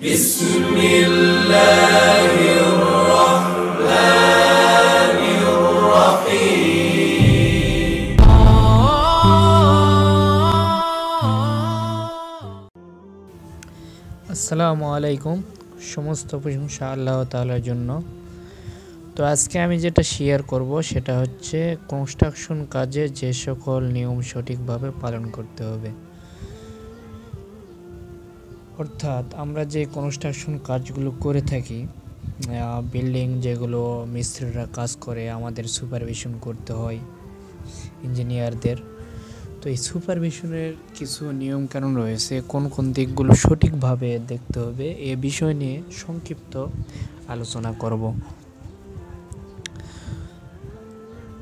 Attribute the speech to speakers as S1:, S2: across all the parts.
S1: بسم الله الرحمن الرحيم
S2: আসসালামু আলাইকুম সমস্ত প্রশংসা আল্লাহ তাআলার জন্য তো আজকে আমি যেটা শেয়ার করব সেটা হচ্ছে কনস্ট্রাকশন কাজে যে সকল নিয়ম সঠিকভাবে পালন করতে হবে অর্থাৎ আমরা যে কনস্ট্রাকশন কাজগুলো করে থাকি বিল্ডিং যেগুলো মিস্ত্রিরা কাজ করে, আমাদের সুপারভিশন করতে হয় ইঞ্জিনিয়ারদের তো এই সুপারভিশনের কিছু নিয়ম কানুন রয়েছে, কোন কোন দিকগুলো সঠিকভাবে দেখতে হবে এ বিষয় নিয়ে সংক্ষিপ্ত আলোচনা করব।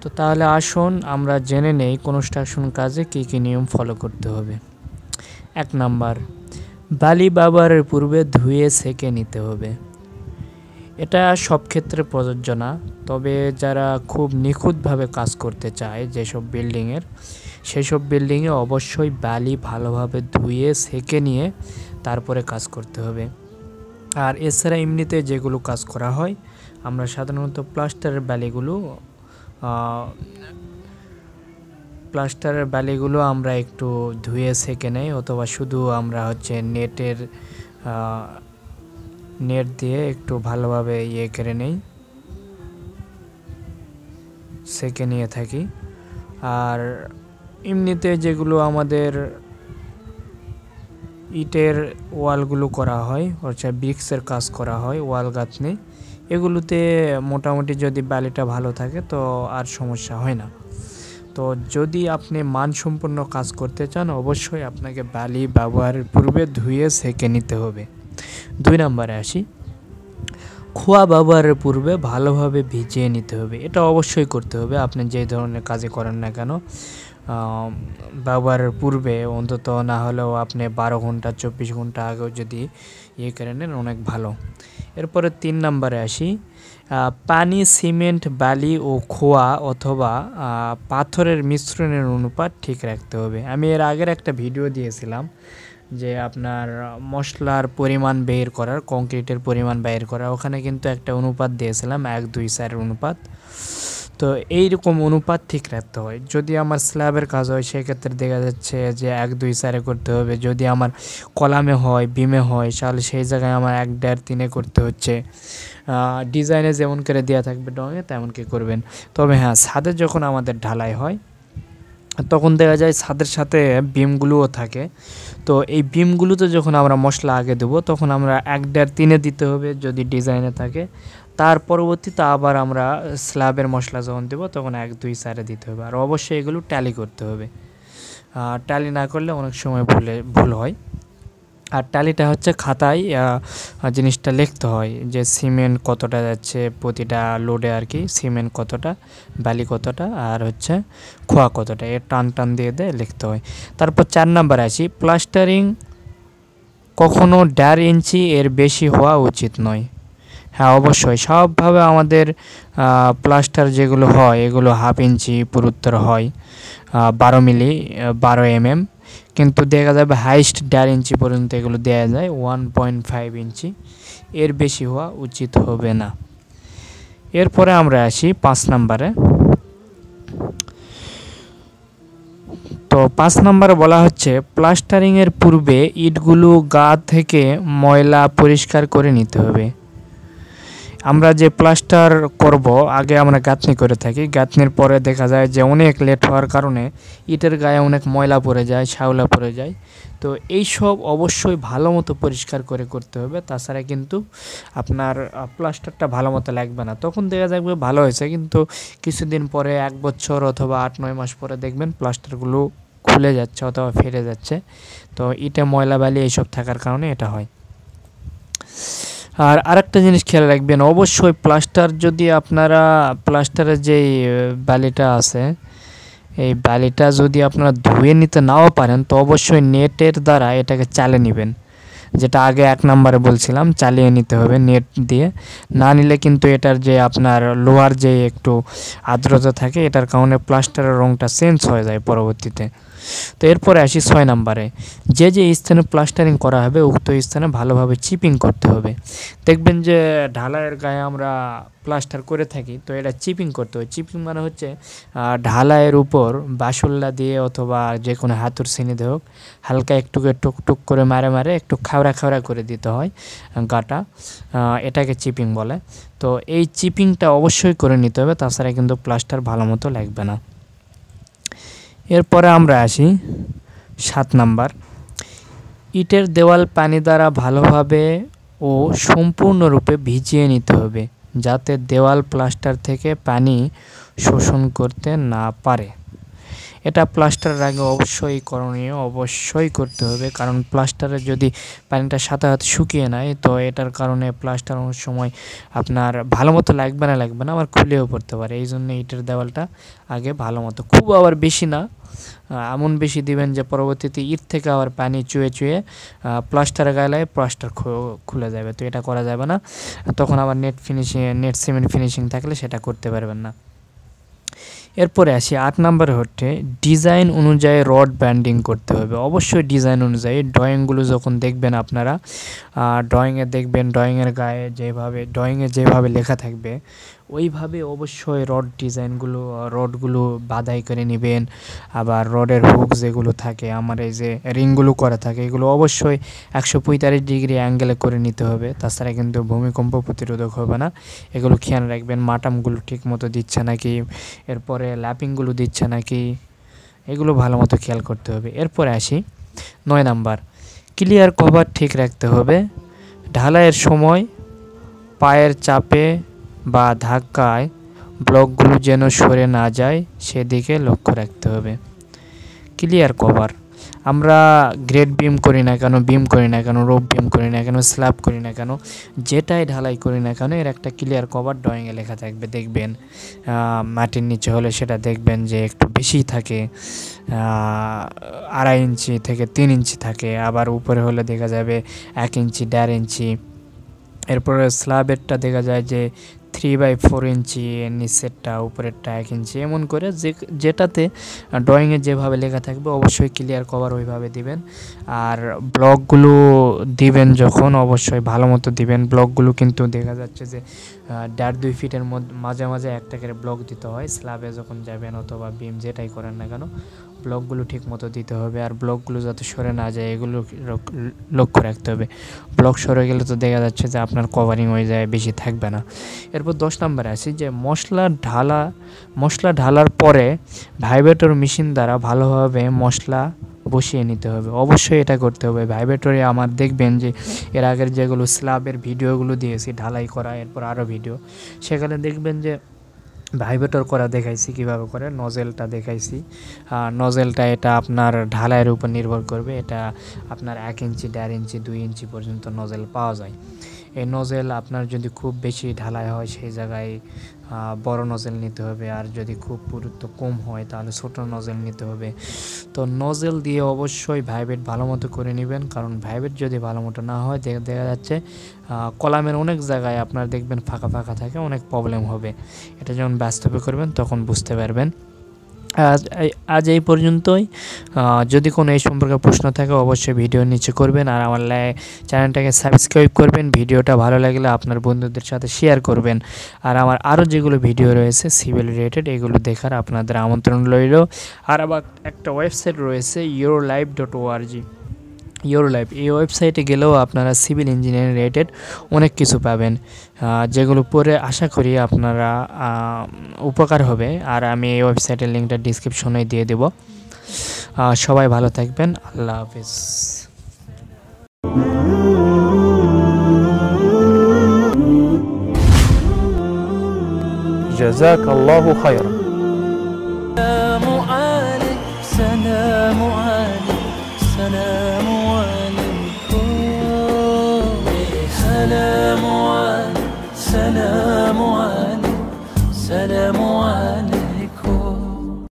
S2: তো তাহলে আসুন আমরা জেনে নেই কনস্ট্রাকশন কাজে কী কী নিয়ম ফলো করতে হবে। এক নাম্বার বালি ব্যবহারের পূর্বে ধুয়ে সেকে নিতে হবে। এটা সব ক্ষেত্রে প্রযোজ্য না, তবে যারা খুব নিখুঁতভাবে কাজ করতে চায় যেসব বিল্ডিংয়ের, সেসব বিল্ডিংয়ে অবশ্যই বালি ভালোভাবে ধুয়ে সেকে নিয়ে তারপরে কাজ করতে হবে। আর এছাড়া এমনিতে যেগুলো কাজ করা হয়, আমরা সাধারণত প্লাস্টারের বালিগুলো প্লাস্টারের বালিগুলো আমরা একটু ধুয়ে সেকে নেই, অথবা শুধু আমরা হচ্ছে নেটের নেট দিয়ে একটু ভালোভাবে ইয়ে করে নেই, সেকে নিয়ে থাকি। আর এমনিতে যেগুলো আমাদের ইটের ওয়ালগুলো করা হয় অর্থাৎ ব্রিক্সের কাজ করা হয়, ওয়াল গাঁথনি, এগুলোতে মোটামুটি যদি বালিটা ভালো থাকে তো আর সমস্যা হয় না। তো যদি আপনি মানসম্পন্ন কাজ করতে চান, অবশ্যই আপনাকে বালি ব্যবহারের পূর্বে ধুয়ে সেঁকে নিতে হবে। দুই নম্বরে আসি। খোয়া ব্যবহারের পূর্বে ভালোভাবে ভিজিয়ে নিতে হবে। এটা অবশ্যই করতে হবে। আপনি যে ধরনের কাজে করেন না কেন ব্যবহারের পূর্বে অন্তত না হলেও আপনি বারো ঘণ্টা, চব্বিশ ঘণ্টা আগেও যদি ইয়ে করে নেন, অনেক ভালো। এরপরে তিন নম্বরে আসি। পানি, সিমেন্ট, বালি ও খোয়া অথবা পাথরের মিশ্রণের অনুপাত ঠিক রাখতে হবে। আমি এর আগের একটা ভিডিও দিয়েছিলাম যে আপনার মশলার পরিমাণ বের করার, কংক্রিটের পরিমাণ বের করা ওখানে কিন্তু একটা অনুপাত দিয়েছিলাম, এক দুই চারের অনুপাত। তো এইরকম অনুপাত ঠিক রাখতে হয়। যদি আমার স্ল্যাবের কাজ হয়, সেক্ষেত্রে দেখা যাচ্ছে যে এক, দুই চারে করতে হবে। যদি আমার কলামে হয়, বিমে হয়, তাহলে সেই জায়গায় আমার এক, দেড়, তিনে করতে হচ্ছে। ডিজাইনে যেমন করে দেওয়া থাকবে ডঙে তেমন কি করবেন। তবে হ্যাঁ ছাদে যখন আমাদের ঢালাই হয়, তখন দেখা যায় ছাদের সাথে বিমগুলোও থাকে। তো এই বিমগুলোতে যখন আমরা মশলা আগে দেবো, তখন আমরা এক, দেড়, তিনে দিতে হবে যদি ডিজাইনে থাকে। তার পরবর্তীতে আবার আমরা স্ল্যাবের মশলা যখন দেবো, তখন এক, দুই, চারে দিতে হবে। আর অবশ্যই এগুলো ট্যালি করতে হবে। ট্যালি না করলে অনেক সময় ভুলে, ভুল হয়। আর ট্যালিটা হচ্ছে খাতায় জিনিসটা লিখতে হয় যে সিমেন্ট কতটা যাচ্ছে, প্রতিটা লোডে আর কি, সিমেন্ট কতটা বালি কতটা, আর হচ্ছে খোয়া কতটা, এর টান টান দিয়ে দিয়ে লিখতে হয়। তারপর চার নাম্বার আসি প্লাস্টারিং কখনো দেড় ইঞ্চি এর বেশি হওয়া উচিত নয়। হ্যাঁ অবশ্যই। সবভাবে আমাদের প্লাস্টার যেগুলো হয়, এগুলো হাফ ইঞ্চি পুরুত্তর হয় বারো মিলি বারো এম এম কিন্তু দেখা যাবে হাইস্ট দেড় ইঞ্চি পর্যন্ত এগুলো দেওয়া যায় ওয়ান পয়েন্ট ফাইভ ইঞ্চি এর বেশি হওয়া উচিত হবে না। এরপরে আমরা আসি পাঁচ নাম্বারে। তো পাঁচ নম্বরে বলা হচ্ছে প্লাস্টারিংয়ের পূর্বে ইটগুলো গা থেকে ময়লা পরিষ্কার করে নিতে হবে। আমরা যে প্লাস্টার করব, আগে আমরা গাঁথনি করে থাকি। গাঁথনির পরে দেখা যায় যে অনেক লেট হওয়ার কারণে ইটের গায়ে অনেক ময়লা পড়ে যায়, শ্যাওলা পড়ে যায়। তো এই সব অবশ্যই ভালো মতো পরিষ্কার করে করতে হবে। তাছাড়া কিন্তু আপনার প্লাস্টারটা ভালো মতো লাগবে না। তখন দেখা যাবে ভালো হয়েছে, কিন্তু কিছুদিন পরে এক বছর অথবা আট, নয় মাস পরে দেখবেন প্লাস্টারগুলো খুলে যাচ্ছে অথবা ফেটে যাচ্ছে। তো ইটে ময়লা বালি এইসব থাকার কারণে এটা হয়। আর আরেকটা জিনিস খেয়াল রাখবেন, অবশ্যই প্লাস্টার যদি আপনারা প্লাস্টারের যেই বালিটা আছে, এই বালিটা যদি আপনারা ধুয়ে নিতে নাও পারেন, তো অবশ্যই নেটের দ্বারা এটাকে চালে নেবেন। যেটা আগে এক নম্বরে বলছিলাম, চালিয়ে নিতে হবে নেট দিয়ে। না নিলে কিন্তু এটার যে আপনার লোহার যে একটু আর্দ্রতা থাকে, এটার কারণে প্লাস্টারের রঙটা চেঞ্জ হয়ে যায় পরবর্তীতে। তো এরপরে আসি ছয় নাম্বারে। যে যে স্থানে প্লাস্টারিং করা হবে, উক্ত স্থানে ভালোভাবে চিপিং করতে হবে। দেখবেন যে ঢালাইয়ের গায়ে আমরা প্লাস্টার করে থাকি, তো এটা চিপিং করতে হবে। চিপিং মানে হচ্ছে ঢালাইয়ের উপর বাসুল্লা দিয়ে অথবা যে কোনো হাতুর শ্রেণীতে হোক, হালকা একটু টুক টুক করে মারে মারে একটু খাওড়া খাওড়া করে দিতে হয় গাটা এটাকে চিপিং বলে। তো এই চিপিংটা অবশ্যই করে নিতে হবে, তাছাড়া কিন্তু প্লাস্টার ভালো মতো লাগবে না। এরপরে আমরা আসি সাত নাম্বার। ইটের দেওয়াল পানি দ্বারা ভালোভাবে ও সম্পূর্ণরূপে ভিজিয়ে নিতে হবে, যাতে দেওয়াল প্লাস্টার থেকে পানি শোষণ করতে না পারে। এটা প্লাস্টারের আগে অবশ্যই করণীয়, অবশ্যই করতে হবে। কারণ প্লাস্টারে যদি পানিটা সাথে হাতে শুকিয়ে নেয়, তো এটার কারণে প্লাস্টার অনেক সময় আপনার ভালো মতো লাগবে না লাগবে না, আবার খুলেও পড়তে পারে। এই জন্য ইটের দেওয়ালটা আগে ভালো মতো। খুব আবার বেশি না এমন বেশি দিবেন যে পরবর্তীতে ইট থেকে আবার পানি চুয়ে চুয়ে প্লাস্টারে গায়ে প্লাস্টার খুলে যাবে। তো এটা করা যাবে না। তখন আবার net finishing, net cement finishing থাকলে সেটা করতে পারবেন না। এরপরে আসি আট নাম্বার হচ্ছে ডিজাইন অনুযায়ী রড ব্যান্ডিং করতে হবে। অবশ্যই ডিজাইন অনুযায়ী ড্রয়িংগুলো যখন দেখবেন আপনারা ড্রয়িংয়ে দেখবেন ড্রয়িংয়ের গায়ে যেভাবে ড্রয়িংয়ে যেভাবে লেখা থাকবে ওইভাবে অবশ্যই রড ডিজাইনগুলো রডগুলো বাদাই করে নেবেন। আবার রডের হুক যেগুলো থাকে, আমার এই যে রিংগুলো করা থাকে, এগুলো অবশ্যই একশো পঁয়তাল্লিশ ডিগ্রি অ্যাঙ্গেলে করে নিতে হবে। তাছাড়া কিন্তু ভূমিকম্প প্রতিরোধক হবে না। এগুলো খেয়াল রাখবেন, মাটামগুলো ঠিক মতো দিচ্ছে নাকি, এরপরে ল্যাপিংগুলো দিচ্ছে নাকি, এগুলো ভালো মতো খেয়াল করতে হবে। এরপরে আসি, নয় নাম্বার ক্লিয়ার কভার ঠিক রাখতে হবে। ঢালাইয়ের সময় পায়ের চাপে বা ধাক্কায় ব্লকগুলো যেন সরে না যায়, সেদিকে লক্ষ্য রাখতে হবে। ক্লিয়ার কভার আমরা গ্রেড বিম করি না কেন বিম করি না কেন রোপ বিম করি না কেন স্ল্যাব করি না কেন, যেটাই ঢালাই করি না কেন, এর একটা ক্লিয়ার কভার ড্রয়িংয়ে লেখা থাকবে। দেখবেন মাটির নিচে হলে সেটা দেখবেন যে একটু বেশি থাকে আড়াই ইঞ্চি থেকে তিন ইঞ্চি থাকে, আবার উপরে হলে দেখা যাবে এক ইঞ্চি, দেড় ইঞ্চি। এরপরে স্ল্যাবেরটা দেখা যায় যে থ্রি বাই ফোর ইঞ্চি নিচেরটা উপরেরটা এক ইঞ্চি, এমন করে যে, যেটাতে ড্রয়িংয়ে যেভাবে লেখা থাকবে অবশ্যই ক্লিয়ার কভার ওইভাবে দিবেন। আর ব্লকগুলো দিবেন যখন, অবশ্যই ভালো মতো দিবেন। ব্লকগুলো কিন্তু দেখা যাচ্ছে যে দেড় দুই ফিটের মধ্যে, মাঝে মাঝে একটা করে ব্লক দিতে হয়। স্ল্যাবে যখন যাবেন অথবা বিম যেটাই করেন না কেন ব্লকগুলো ঠিক মতো দিতে হবে আর ব্লকগুলো যাতে সরে না যায়, এগুলো লক্ষ্য রাখতে হবে। ব্লক সরে গেলে তো দেখা যাচ্ছে যে আপনার কভারিং হয়ে যায়, বেশি থাকবে না। এরপর দশ নম্বরে আসি যে মশলা ঢালা, মশলা ঢালার পরে ভাইব্রেটর মেশিন দ্বারা ভালোভাবে মশলা বসিয়ে নিতে হবে। অবশ্যই এটা করতে হবে। ভাইব্রেটরে আমার দেখবেন যে এর আগের যেগুলো স্ল্যাবের ভিডিওগুলো দিয়েছি, ঢালাই করা, এরপর আরও ভিডিও সেখানে দেখবেন যে ভাইব্রেটর করা দেখাইছি, কীভাবে করে? নজেলটা দেখাইছি। নজেলটা এটা আপনার ঢালাইয়ের উপর নির্ভর করবে। এটা আপনার এক ইঞ্চি, দেড় ইঞ্চি, দুই ইঞ্চি পর্যন্ত নজেল পাওয়া যায়। এই নজেল আপনার যদি খুব বেশি ঢালাই হয়, সেই জায়গায় বড় নজেল নিতে হবে। আর যদি খুব পুরুত্ব কম হয়, তাহলে ছোট নজেল নিতে হবে। তো নজেল দিয়ে অবশ্যই ভাইবেট ভালো মতো করে নেবেন। কারণ ভাইবেট যদি ভালো মতো না হয় দেখা যাচ্ছে কলামের অনেক জায়গায় আপনার দেখবেন ফাঁকা ফাঁকা থাকে, অনেক প্রবলেম হবে। এটা যখন বাস্তবে করবেন, তখন বুঝতে পারবেন। আজ আজ এই পর্যন্তই। যদি কোনো এই সম্পর্কে প্রশ্ন থাকে অবশ্যই ভিডিও নিচে করবেন আর আমার চ্যানেলটাকে সাবস্ক্রাইব করবেন। ভিডিওটা ভালো লাগলে আপনার বন্ধুদের সাথে শেয়ার করবেন। আর আমার আরও যেগুলো ভিডিও রয়েছে সিভিল রিলেটেড এগুলো দেখার আপনাদের আমন্ত্রণ রইল। আর আবার একটা ওয়েবসাইট রয়েছে euro live dot ORG euro life এই ওয়েবসাইটে গেলেও আপনারা সিভিল ইঞ্জিনিয়ারিং রিলেটেড অনেক কিছু পাবেন যেগুলো পরে আশা করি আপনারা উপকার হবে আর আমি এই ওয়েবসাইটের লিঙ্কটা ডিসক্রিপশনে দিয়ে দেব সবাই ভালো থাকবেন আল্লাহ হাফিজ
S3: جزاك الله خيرا